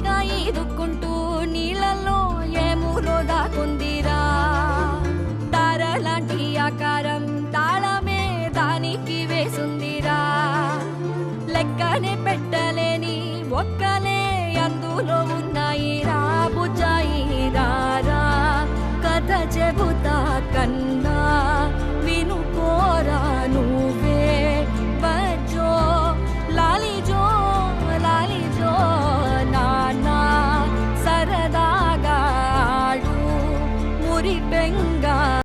ఒంటరిగా ఈదుకుంటూ నీళ్ళల్లో ఏమూలో దాకుందిరా తారలాంటి ఆకారం తాళమే దానికి వేసుందిరా. లెక్కనే పెట్టలేని ఒక్కలే అందులో ఉన్నాయిరా బుజాయిరా కథ చెబు morir venga